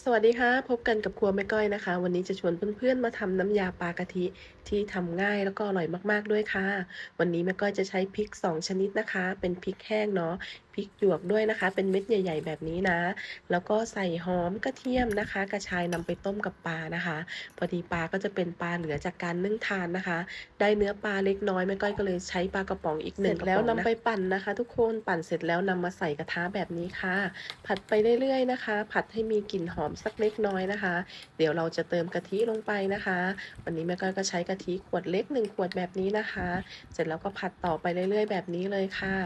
สวัสดีค่ะ พบกันกับครัวแม่ก้อยนะคะ วันนี้จะชวนเพื่อนๆมาทำน้ำยาปลากะทิที่ทำง่ายแล้วก็อร่อยมากๆด้วยค่ะ วันนี้แม่ก้อยจะใช้พริก 2 ชนิดนะคะ เป็นพริกแห้งเนาะพริกหยวกด้วยนะคะ เป็นเม็ดใหญ่ ๆ แบบนี้นะ แล้วก็ใส่หอมกระเทียมนะคะ กระชายนำไปต้มกับปลานะคะ พอดีปลาก็จะเป็นปลาเหลือจากการนึ่งทานนะคะ ได้เนื้อปลาเล็กน้อยแม่ก้อยก็เลยใช้ปลากระป๋องอีกหนึ่งแล้วนำไปปั่นนะคะ ทุกคนปั่นเสร็จแล้วนำมาใส่กระทะแบบนี้ค่ะ ผัดไปเรื่อยๆนะคะ ผัดให้มีกลิ่นหอมอมสักเล็กน้อยนะคะ เดี๋ยวเราจะเติมกะทิลงไปนะคะ วันนี้แม่ก้อยก็ใช้กะทิขวดเล็ก 1 ขวดแบบนี้นะคะ เสร็จแล้วก็ผัดต่อไปเรื่อย ๆ แบบนี้เลยค่ะ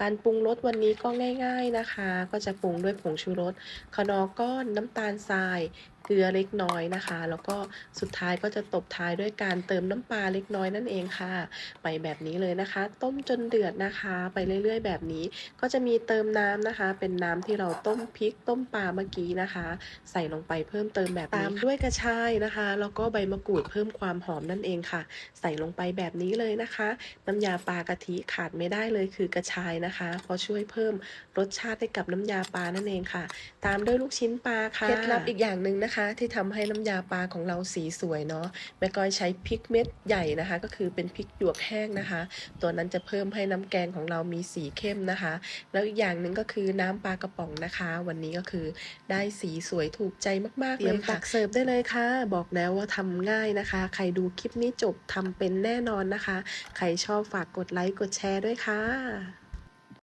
การปรุงรสวันนี้ก็ง่าย ๆนะคะ ก็จะปรุงด้วยผงชูรสขนอก้อนน้ำตาลทราย เกลือเล็กน้อยนะคะ แล้วก็สุดท้ายก็จะตบท้ายด้วยการเติมน้ำปลาเล็กน้อยนั่นเองค่ะ ไปแบบนี้เลยนะคะ ต้มจนเดือดนะคะ ไปเรื่อย ๆ แบบนี้ ก็จะมีเติมน้ำนะคะ เป็นน้ำที่เราต้มพริกต้มปลาเมื่อกี้นะคะ ใส่ลงไปเพิ่มเติมแบบนี้ตามด้วยกระชายนะคะแล้วก็ใบมะกรูดเพิ่มความหอมนั่นเองค่ะ ใส่ลงไปแบบนี้เลยนะคะ น้ำยาปลากะทิขาดไม่ได้เลยคือกระชายนะคะเพราะช่วยเพิ่มรสชาติให้กับน้ำยาปลานั่นเองค่ะ ตามด้วยลูกชิ้นปลาค่ะเคล็ดลับอีกอย่างหนึ่งนะคะที่ทำให้น้ำยาปลาของเราสีสวยเนาะแม่ก้อยใช้พริกเม็ดใหญ่นะคะ ก็คือเป็นพริกหยวกแห้งนะคะ ตัวนั้นจะเพิ่มให้น้ำแกงของเรามีสีเข้มนะคะ แล้วอีกอย่างหนึ่งก็คือน้ำปลากระป๋องนะคะ วันนี้ก็คือได้สีสวยถูกใจมากๆเลยค่ะตักเสิร์ฟได้เลยค่ะ บอกแล้วว่าทำง่ายนะคะ ใครดูคลิปนี้จบทำเป็นแน่นอนนะคะ ใครชอบฝากกดไลค์กดแชร์ด้วยค่ะ